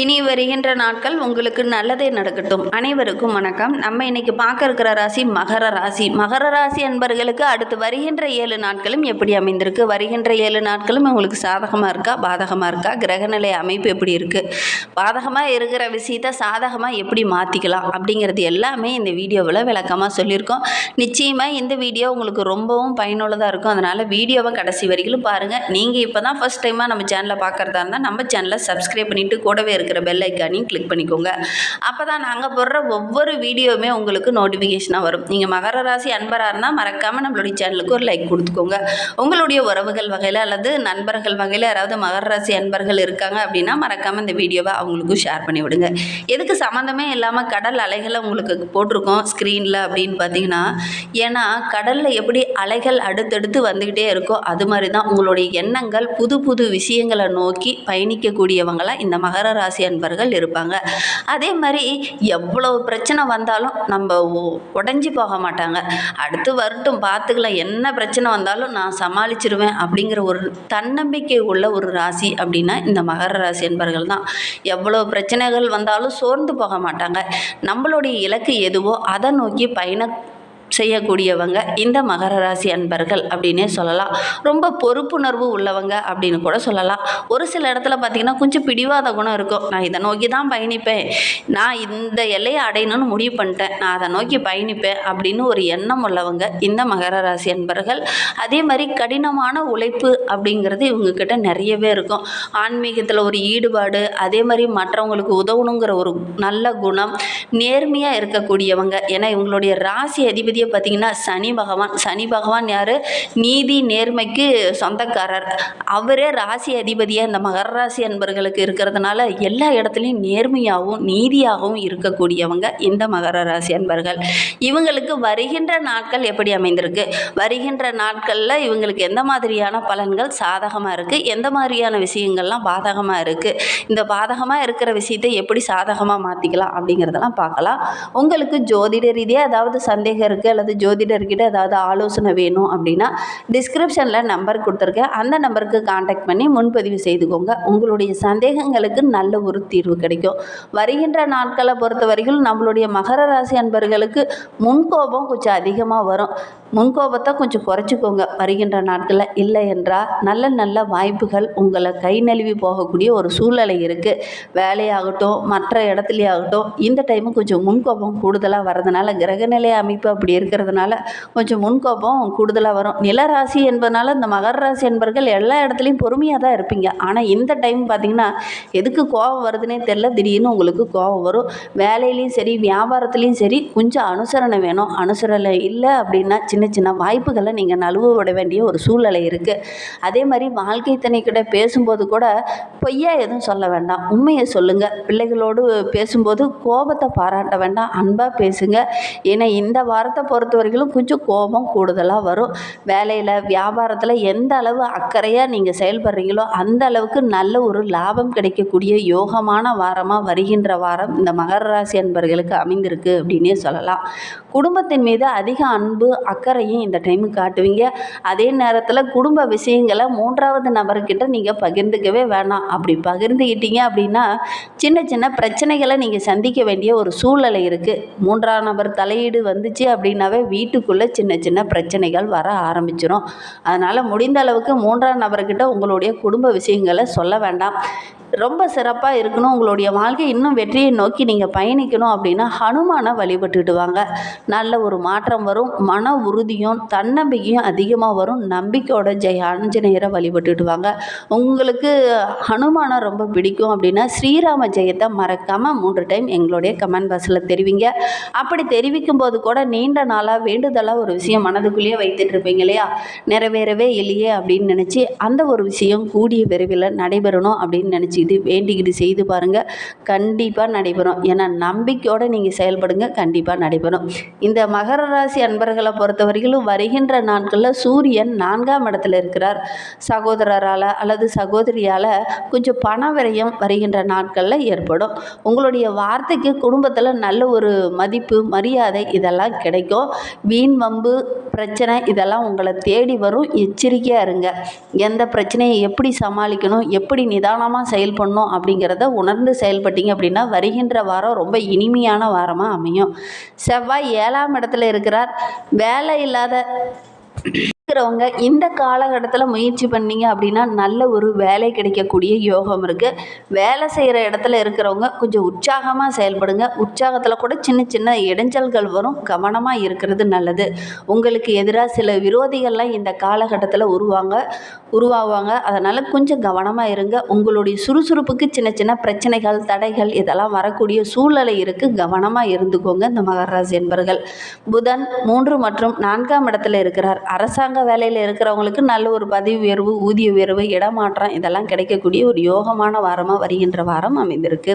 இனி வருகின்ற நாட்கள் உங்களுக்கு நல்லதே நடக்கட்டும். அனைவருக்கும் வணக்கம். நம்ம இன்னைக்கு பார்க்க இருக்கிற ராசி மகர ராசி. மகர ராசி அன்பர்களுக்கு அடுத்து வருகின்ற ஏழு நாட்களும் எப்படி அமைந்திருக்கு? வருகின்ற ஏழு நாட்களும் உங்களுக்கு சாதகமாக இருக்கா? பாதகமாக இருக்கா? கிரகநிலை அமைப்பு எப்படி இருக்குது பாதகமாக இருக்கிற விஷயத்தை சாதகமாக எப்படி மாற்றிக்கலாம் அப்படிங்கிறது எல்லாமே இந்த வீடியோவில் விளக்கமாக சொல்லியிருக்கோம். நிச்சயமாக இந்த வீடியோ உங்களுக்கு ரொம்பவும் பயனுள்ளதாக இருக்கும். அதனால் வீடியோவை கடைசி வரைக்கும் பாருங்கள் நீங்கள் இப்போ தான் ஃபஸ்ட் டைமாக நம்ம சேனலை பார்க்குறதா இருந்தால் நம்ம சேனலை சப்ஸ்கிரைப் பண்ணிவிட்டு கூடவே இருக்கிற பெல் ஐக்கானையும் கிளிக் பண்ணிக்கோங்க. அப்போ தான் நாங்கள் போடுற ஒவ்வொரு வீடியோவுமே உங்களுக்கு நோட்டிஃபிகேஷனாக வரும். நீங்கள் மகர ராசி அன்பராக இருந்தால் மறக்காமல் நம்மளுடைய சேனலுக்கு ஒரு லைக் கொடுத்துக்கோங்க. உங்களுடைய உறவுகள் வகையில் அல்லது நண்பர்கள் வகையில் யாராவது மகர ராசி அன்பர்கள் இருக்காங்க அப்படின்னா மறக்காமல் இந்த வீடியோவை அவங்களுக்கும் ஷேர் பண்ணி விடுங்க. எதுக்கு சம்மந்தமே இல்லாமல் கடல் அலைகளை உங்களுக்கு போட்டிருக்கோம் ஸ்க்ரீனில் அப்படின்னு பார்த்தீங்கன்னா ஏன்னா கடலில் எப்படி அலைகள் அடுத்தடுத்து வந்துக்கிட்டே இருக்கோ அது மாதிரி தான் உங்களுடைய எண்ணங்கள் புது புது விஷயங்களை நோக்கி பயணிக்கக்கூடியவங்களாக இந்த மகர ராசி அன்பர்கள் இருப்பாங்க. அதே மாதிரி எவ்வளோ பிரச்சனை வந்தாலும் நம்ம உடஞ்சி போக மாட்டாங்க. அடுத்து வரட்டும் பார்த்துக்கலாம். என்ன பிரச்சனை வந்தாலும் நான் சமாளிச்சிருவேன் அப்படிங்கிற ஒரு தன்னம்பிக்கை உள்ள ஒரு ராசி அப்படின்னா இந்த மகர ராசி அன்பர்கள் தான். எவ்வளோ பிரச்சனைகள் வந்தாலும் சோர்ந்து போக மாட்டாங்க. நம்மளுடைய இலக்கு எதுவோ அதை நோக்கி பயண செய்யக்கூடியவங்க. இந்த மகர ராசி அன்பர்கள் அப்படின்னே சொல்லலாம். ரொம்ப பொறுப்புணர்வு உள்ளவங்க அப்படின்னு கூட சொல்லலாம். ஒரு சில இடத்துல பார்த்திங்கன்னா கொஞ்சம் பிடிவாத குணம் இருக்கும். நான் இதை நோக்கி தான் பயணிப்பேன். நான் இந்த எல்லையை அடையணும்னு முடிவு பண்ணிட்டேன். நான் அதை நோக்கி பயணிப்பேன் அப்படின்னு ஒரு எண்ணம் உள்ளவங்க இந்த மகர ராசி அன்பர்கள். அதே மாதிரி கடினமான உழைப்பு அப்படிங்கிறது இவங்கக்கிட்ட நிறையவே இருக்கும். ஆன்மீகத்தில் ஒரு ஈடுபாடு அதே மாதிரி மற்றவங்களுக்கு உதவணுங்கிற ஒரு நல்ல குணம் நேர்மையாக இருக்கக்கூடியவங்க. ஏன்னா இவங்களுடைய ராசி அதிபதி அதிபதியை பார்த்திங்கன்னா சனி பகவான். சனி பகவான் யார்? நீதி நேர்மைக்கு சொந்தக்காரர். அவரே ராசி அதிபதியாக இந்த மகர ராசி அன்பர்களுக்கு இருக்கிறதுனால எல்லா இடத்துலையும் நேர்மையாகவும் நீதியாகவும் இருக்கக்கூடியவங்க இந்த மகர ராசி அன்பர்கள். இவங்களுக்கு வருகின்ற நாட்கள் எப்படி அமைந்திருக்கு? வருகின்ற நாட்களில் இவங்களுக்கு எந்த மாதிரியான பலன்கள் சாதகமாக இருக்குது எந்த மாதிரியான விஷயங்கள்லாம் பாதகமாக இருக்குது இந்த பாதகமாக இருக்கிற விஷயத்தை எப்படி சாதகமாக மாற்றிக்கலாம் அப்படிங்கிறதெல்லாம் பார்க்கலாம். உங்களுக்கு ஜோதிட ரீதியாக ஏதாவது சந்தேகம் இருக்குது அல்லது ஜோதிடர்கிட்ட ஏதாவது ஆலோசனை வேணும் அப்படின்னா டிஸ்கிரிப்ஷனில் நம்பர் கொடுத்துருக்கேன். அந்த நம்பருக்கு காண்டாக்ட் பண்ணி முன்பதிவு செய்துக்கோங்க. உங்களுடைய சந்தேகங்களுக்கு நல்ல ஒரு தீர்வு கிடைக்கும். வருகின்ற நாட்களை பொறுத்த வரைக்கும் நம்மளுடைய மகர ராசி அன்பர்களுக்கு முன்கோபம் கொஞ்சம் அதிகமாக வரும். முன்கோபத்தை கொஞ்சம் குறைச்சிக்கோங்க. வருகின்ற நாட்களில் இல்லை என்றால் நல்ல நல்ல வாய்ப்புகள் உங்களை கை நழுவி போகக்கூடிய ஒரு சூழ்நிலை இருக்குது வேலையாகட்டும் மற்ற இடத்துலையாகட்டும் இந்த டைமு கொஞ்சம் முன்கோபம் கூடுதலாக வரதுனால கிரகநிலை அமைப்பு அப்படி இருக்கிறதுனால கொஞ்சம் முன்கோபம் கூடுதலாக வரும். நிலராசி என்பதனால இந்த மகர ராசி என்பர்கள் எல்லா இடத்துலையும் பொறுமையாக தான் இருப்பீங்க. ஆனால் இந்த டைம் பார்த்தீங்கன்னா எதுக்கு கோபம் வருதுன்னே தெரில திடீர்னு உங்களுக்கு கோபம் வரும். வேலையிலையும் சரி வியாபாரத்துலேயும் சரி கொஞ்சம் அனுசரணை வேணும். அனுசரணை இல்லை அப்படின்னா சின்ன சின்ன வாய்ப்புகளை நீங்கள் நழுவ விட வேண்டிய ஒரு சூழ்நிலை இருக்குது அதே மாதிரி வாழ்க்கை துணைக்கிட்ட பேசும்போது கூட பொய்யா எதுவும் சொல்ல வேண்டாம். உண்மையை சொல்லுங்கள் பிள்ளைகளோடு பேசும்போது கோபத்தை பாராட்ட வேண்டாம். அன்பாக பேசுங்க. ஏன்னா இந்த வாரத்தை பொறுத்த வரைக்கும் கொஞ்சம் கோபம் கூடுதலாக வரும். வேலையில் வியாபாரத்தில் எந்த அளவு அக்கறையாக நீங்கள் செயல்படுறீங்களோ அந்த அளவுக்கு நல்ல ஒரு லாபம் கிடைக்கக்கூடிய யோகமான வாரமாக வருகின்ற வாரம் இந்த மகர ராசி அன்பர்களுக்கு அமைந்திருக்கு அப்படின்னே சொல்லலாம். குடும்பத்தின் மீது அதிக அன்பு அக்கறையும் இந்த டைமு காட்டுவீங்க. அதே நேரத்தில் குடும்ப விஷயங்களை மூன்றாவது நபர்கிட்ட நீங்கள் பகிர்ந்துக்கவே வேணாம். அப்படி பகிர்ந்துக்கிட்டீங்க அப்படின்னா சின்ன சின்ன பிரச்சனைகளை நீங்கள் சந்திக்க வேண்டிய ஒரு சூழ்நிலை இருக்குது மூன்றாம் நபர் தலையீடு வந்துச்சு அப்படின்னாவே வீட்டுக்குள்ளே சின்ன சின்ன பிரச்சனைகள் வர ஆரம்பிச்சிடும் அதனால் முடிந்த அளவுக்கு மூன்றாம் நபர்கிட்ட உங்களுடைய குடும்ப விஷயங்களை சொல்ல வேண்டாம். ரொம்ப சிறப்பாக இருக்கணும். உங்களுடைய வாழ்க்கை இன்னும் வெற்றியை நோக்கி நீங்கள் பயணிக்கணும் அப்படின்னா ஹனுமானை வழிபட்டுடுவாங்க நல்ல ஒரு மாற்றம் வரும். மன உறுதியும் தன்னம்பிக்கையும் அதிகமாக வரும். நம்பிக்கையோட ஜெய ஆஞ்சநேயரை வழிபட்டுடுவாங்க உங்களுக்கு ஹனுமானை ரொம்ப பிடிக்கும் அப்படின்னா ஸ்ரீராம ஜெயத்தை மறக்காமல் மூன்று டைம் எங்களுடைய கமெண்ட் பாக்ஸில் தெரிவிங்க. அப்படி தெரிவிக்கும் போது கூட நீண்ட நாளாக வேண்டுதலாக ஒரு விஷயம் மனதுக்குள்ளேயே வைத்துட்டு இருப்பீங்க இல்லையா? நிறைவேறவே இல்லையே அப்படின்னு நினச்சி அந்த ஒரு விஷயம் கூடிய விரைவில் நடைபெறணும் அப்படின்னு நினச்சிக்கிட்டு வேண்டிக்கிட்டு செய்து பாருங்கள் கண்டிப்பாக நடைபெறும். ஏன்னா நம்பிக்கையோடு நீங்கள் செயல்படுங்க. கண்டிப்பாக நடைபெறும். இந்த மகர ராசி அன்பர்களை பொறுத்த வரைக்கும் வருகின்ற நாட்களில் சூரியன் நான்காம் இடத்துல இருக்கிறார். சகோதரரால் அல்லது சகோதரியால் கொஞ்சம் பண விரயம் வருகின்ற நாட்களில் ஏற்படும். உங்களுடைய வார்த்தைக்கு குடும்பத்தில் நல்ல ஒரு மதிப்பு மரியாதை இதெல்லாம் கிடைக்கும். அழுத்தம் வீண் வம்பு பிரச்சனை இதெல்லாம் உங்களை தேடி வரும். எச்சரிக்கையாக இருங்க. எந்த பிரச்சனையை எப்படி சமாளிக்கணும் எப்படி நிதானமாக செயல்படணும் அப்படிங்கிறத உணர்ந்து செயல்பட்டீங்க அப்படின்னா வருகின்ற வாரம் ரொம்ப இனிமையான வாரமாக அமையும். செவ்வாய் ஏழாம் இடத்துல இருக்கிறார். வேலை இல்லாத இருக்கிறவங்க இந்த காலகட்டத்தில் முயற்சி பண்ணீங்க அப்படின்னா நல்ல ஒரு வேலை கிடைக்கக்கூடிய யோகம் இருக்குது வேலை செய்கிற இடத்துல இருக்கிறவங்க கொஞ்சம் உற்சாகமாக செயல்படுங்க. உற்சாகத்தில் கூட சின்ன சின்ன இடைஞ்சல்கள் வரும். கவனமாக இருக்கிறது நல்லது. உங்களுக்கு எதிராக சில விரோதிகள்லாம் இந்த காலகட்டத்தில் உருவாங்க உருவாவாங்க. அதனால் கொஞ்சம் கவனமாக இருங்க. உங்களுடைய சுறுசுறுப்புக்கு சின்ன சின்ன பிரச்சனைகள் தடைகள் இதெல்லாம் வரக்கூடிய சூழ்நிலை இருக்குது கவனமாக இருந்துக்கோங்க இந்த மகராசி என்பர்கள். புதன் மூன்று மற்றும் நான்காம் இடத்துல இருக்கிறார். அரசாங்க வேலையில் இருக்கிறவங்களுக்கு நல்ல ஒரு பதவி உயர்வு ஊதிய உயர்வு இடமாற்றம் இதெல்லாம் கிடைக்கக்கூடிய ஒரு யோகமான வாரமாக வருகின்ற வாரம் அமைந்திருக்கு.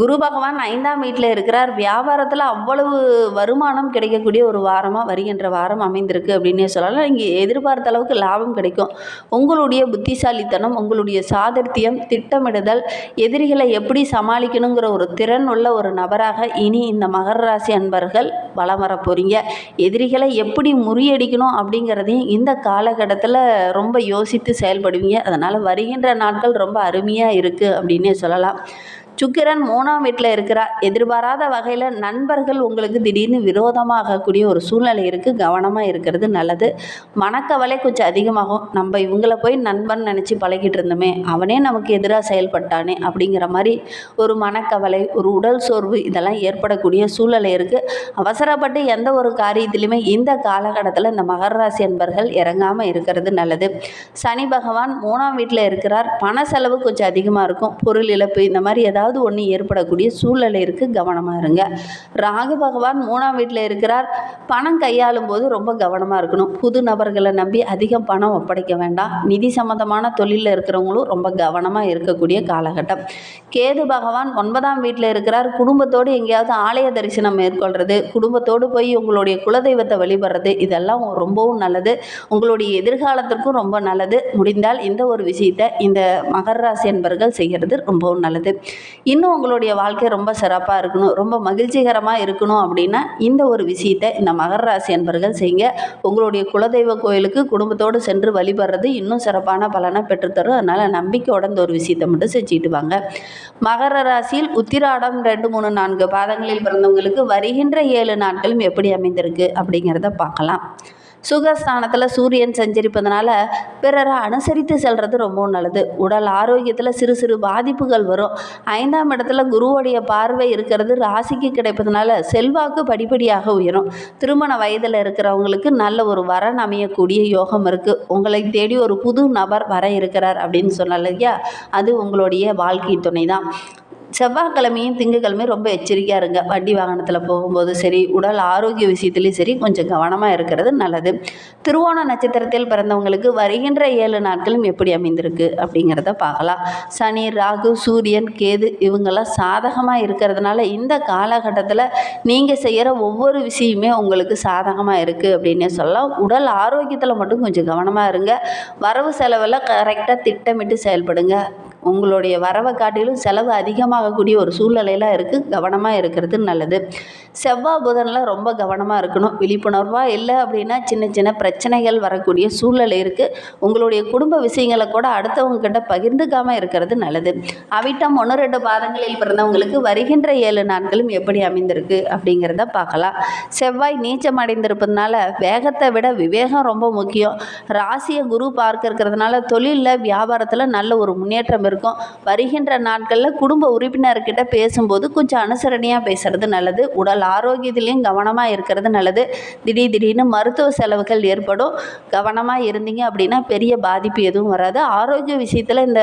குரு பகவான் ஐந்தாம் வீட்டில் இருக்கிறார். வியாபாரத்தில் அவ்வளவு வருமானம் கிடைக்கக்கூடிய ஒரு வாரமாக வருகின்ற வாரம் அமைந்திருக்கு அப்படின்னே சொல்லலாம். இங்கே எதிர்பார்த்த அளவுக்கு லாபம் கிடைக்கும். உங்களுடைய புத்திசாலித்தனம் உங்களுடைய சாதர்த்தியம் திட்டமிடுதல் எதிரிகளை எப்படி சமாளிக்கணுங்கிற ஒரு திறன் உள்ள ஒரு நபராக இனி இந்த மகர ராசி அன்பர்கள் வலம் வர போகிறீங்க எதிரிகளை எப்படி முறியடிக்கணும் அப்படிங்கிறதையும் இந்த காலகட்டத்தில் ரொம்ப யோசித்து செயல்படுவீங்க. அதனால் வருகின்ற நாட்கள் ரொம்ப அருமையாக இருக்குது அப்படின்னே சொல்லலாம். சுக்கிரன் மூணாம் வீட்டில் இருக்கிறார். எதிர்பாராத வகையில் நண்பர்கள் உங்களுக்கு திடீர்னு விரோதமாகக்கூடிய ஒரு சூழ்நிலை இருக்குது கவனமாக இருக்கிறது நல்லது. மனக்கவலை கொஞ்சம் அதிகமாகும். நம்ம இவங்கள போய் நண்பன் நினச்சி பழகிட்டு இருந்தோமே அவனே நமக்கு எதிராக செயல்பட்டானே அப்படிங்கிற மாதிரி ஒரு மனக்கவலை ஒரு உடல் சோர்வு இதெல்லாம் ஏற்படக்கூடிய சூழ்நிலை இருக்குது அவசரப்பட்டு எந்த ஒரு காரியத்திலையுமே இந்த காலகட்டத்தில் இந்த மகர ராசி என்பர்கள் இறங்காமல் இருக்கிறது நல்லது. சனி பகவான் மூணாம் வீட்டில் இருக்கிறார். பண செலவு கொஞ்சம் அதிகமாக இருக்கும். பொருள் இழப்பு இந்த மாதிரி ஏதாவது ஒன்று ஏற்படக்கூடிய சூழ்நிலை இருக்குது கவனமாக இருங்க. ராகு பகவான் மூணாம் வீட்டில் இருக்கிறார். பணம் கையாளும் போது ரொம்ப கவனமாக இருக்கணும். புது நபர்களை நம்பி அதிகம் பணம் ஒப்படைக்க வேண்டாம். நிதி சம்மந்தமான தொழிலில் இருக்கிறவங்களும் ரொம்ப கவனமாக இருக்கக்கூடிய காலகட்டம். கேது பகவான் ஒன்பதாம் வீட்டில் இருக்கிறார். குடும்பத்தோடு எங்கேயாவது ஆலய தரிசனம் மேற்கொள்கிறது குடும்பத்தோடு போய் உங்களுடைய குலதெய்வத்தை வழிபடுறது இதெல்லாம் ரொம்பவும் நல்லது. உங்களுடைய எதிர்காலத்திற்கும் ரொம்ப நல்லது. முடிந்தால் இந்த ஒரு விஷயத்தை இந்த மகர ராசி என்பர்கள் செய்கிறது ரொம்பவும் நல்லது. இன்னும் உங்களுடைய வாழ்க்கை ரொம்ப சிறப்பாக இருக்கணும் ரொம்ப மகிழ்ச்சிகரமாக இருக்கணும் அப்படின்னா இந்த ஒரு விஷயத்தை இந்த மகர ராசி அன்பர்கள் செய்யுங்க. உங்களுடைய குலதெய்வ கோயிலுக்கு குடும்பத்தோடு சென்று வழிபடுறது இன்னும் சிறப்பான பலனை பெற்றுத்தரும். அதனால் நம்பிக்கையோட இந்த ஒரு விஷயத்தை மட்டும் செஞ்சுட்டு வாங்க. மகர ராசியில் உத்திராடம் ரெண்டு மூணு நான்கு பாதங்களில் பிறந்தவங்களுக்கு வருகின்ற ஏழு நாட்களும் எப்படி அமைந்திருக்கு அப்படிங்கிறத பார்க்கலாம். சுகஸ்தானத்தில் சூரியன் சஞ்சரிப்பதனால பிறரை அனுசரித்து செல்கிறது ரொம்பவும் நல்லது. உடல் ஆரோக்கியத்தில் சிறு சிறு பாதிப்புகள் வரும். ஐந்தாம் இடத்துல குருவோடைய பார்வை இருக்கிறது ராசிக்கு கிடைப்பதனால செல்வாக்கு படிப்படியாக உயரும். திருமண வயதில் இருக்கிறவங்களுக்கு நல்ல ஒரு வரன் அமையக்கூடிய யோகம் இருக்குது உங்களை தேடி ஒரு புது நபர் வர இருக்கிறார் அப்படின்னு சொன்னால இல்லையா? அது உங்களுடைய வாழ்க்கை துணை தான் செவ்வாய்க்கிழமையும் திங்கக்கிழமையும் ரொம்ப எச்சரிக்கையாக இருங்க. வண்டி வாகனத்தில் போகும்போது சரி உடல் ஆரோக்கிய விஷயத்துலையும் சரி கொஞ்சம் கவனமாக இருக்கிறது நல்லது. திருவோண நட்சத்திரத்தில் பிறந்தவங்களுக்கு வருகின்ற ஏழு நாட்களும் எப்படி அமைந்திருக்கு அப்படிங்கிறத பார்க்கலாம். சனி ராகு சூரியன் கேது இவங்கெல்லாம் சாதகமாக இருக்கிறதுனால இந்த காலகட்டத்தில் நீங்கள் செய்கிற ஒவ்வொரு விஷயமே உங்களுக்கு சாதகமாக இருக்குது அப்படின்னே சொல்லலாம். உடல் ஆரோக்கியத்தில் மட்டும் கொஞ்சம் கவனமாக இருங்க. வரவு செலவில் கரெக்டாக திட்டமிட்டு செயல்படுங்க. உங்களுடைய வரவை காட்டிலும் செலவு அதிகமாகக்கூடிய ஒரு சூழ்நிலையெல்லாம் இருக்குது கவனமாக இருக்கிறது நல்லது. செவ்வாய் புதனில் ரொம்ப கவனமாக இருக்கணும். விழிப்புணர்வாக இல்லை அப்படின்னா சின்ன சின்ன பிரச்சனைகள் வரக்கூடிய சூழ்நிலை இருக்குது உங்களுடைய குடும்ப விஷயங்களை கூட அடுத்தவங்கக்கிட்ட பகிர்ந்துக்காமல் இருக்கிறது நல்லது. அவிட்டம் ஒன்று ரெண்டு பாதங்களில் பிறந்தவங்களுக்கு வருகின்ற ஏழு நாட்களும் எப்படி அமைந்திருக்கு அப்படிங்கிறத பார்க்கலாம். செவ்வாய் நீச்சம் அடைந்திருப்பதுனால வேகத்தை விட விவேகம் ரொம்ப முக்கியம். ராசியை குரு பார்க்க இருக்கிறதுனால தொழிலில் வியாபாரத்தில் நல்ல ஒரு முன்னேற்றம் இருக்கும். வருகின்ற நாட்களில் குடும்ப உறுப்பினர்கிட்ட பேசும்போது கொஞ்சம் அனுசரணையாக பேசுகிறது நல்லது. உடல் ஆரோக்கியத்திலையும் கவனமாக இருக்கிறது நல்லது. திடீர் திடீர்னு மருத்துவ செலவுகள் ஏற்படும். கவனமாக இருந்தீங்க அப்படின்னா பெரிய பாதிப்பு எதுவும் வராது. ஆரோக்கிய விஷயத்தில் இந்த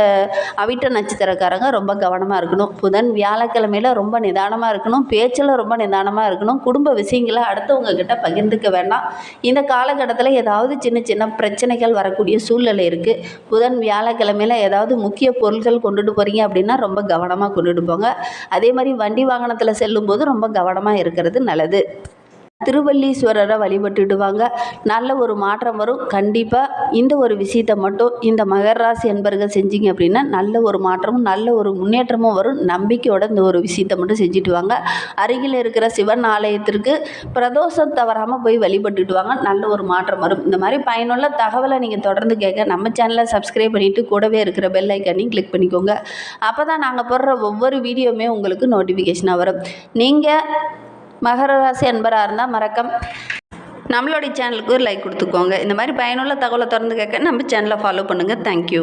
அவிட்ட நட்சத்திரக்காரங்க ரொம்ப கவனமாக இருக்கணும். புதன் வியாழக்கிழமையில் ரொம்ப நிதானமாக இருக்கணும். பேச்சில் ரொம்ப நிதானமாக இருக்கணும். குடும்ப விஷயங்களை அடுத்தவங்க கிட்ட பகிர்ந்துக்க வேண்டாம். இந்த காலகட்டத்தில் ஏதாவது சின்ன சின்ன பிரச்சனைகள் வரக்கூடிய சூழ்நிலை இருக்குது புதன் வியாழக்கிழமையில் ஏதாவது முக்கிய பொருள் பொருட்கள் கொண்டுட்டு போகிறீங்க அப்படின்னா ரொம்ப கவனமாக கொண்டுட்டு போங்க. அதே மாதிரி வண்டி வாகனத்தில் செல்லும்போது ரொம்ப கவனமாக இருக்கிறது நல்லது. திருவல்லீஸ்வரரை வழிபட்டுடுவாங்க. நல்ல ஒரு மாற்றம் வரும். கண்டிப்பாக இந்த ஒரு விஷயத்தை மட்டும் இந்த மகர ராசி என்பர்கள் செஞ்சீங்க அப்படின்னா நல்ல ஒரு மாற்றமும் நல்ல ஒரு முன்னேற்றமும் வரும். நம்பிக்கையோட இந்த ஒரு விஷயத்தை மட்டும் செஞ்சுட்டு வாங்க. அருகில் இருக்கிற சிவன் ஆலயத்திற்கு பிரதோஷம் தவறாமல் போய் வழிபட்டுட்டு வாங்க. நல்ல ஒரு மாற்றம் வரும். இந்த மாதிரி பயனுள்ள தகவலை நீங்கள் தொடர்ந்து கேட்க நம்ம சேனலை சப்ஸ்கிரைப் பண்ணிவிட்டு கூடவே இருக்கிற பெல் ஐக்கானையும் கிளிக் பண்ணிக்கோங்க. அப்போ தான் நாங்கள் போடுற ஒவ்வொரு வீடியோவுமே உங்களுக்கு நோட்டிஃபிகேஷனாக வரும். நீங்கள் மகர ராசி அன்பராக இருந்தால் மறக்கம் நம்மளுடைய சேனலுக்கு ஒரு லைக் கொடுத்துக்கோங்க. இந்த மாதிரி பயனுள்ள தகவலை திறந்து கேட்க நம்ம சேனலை ஃபாலோ பண்ணுங்கள் தேங்க்யூ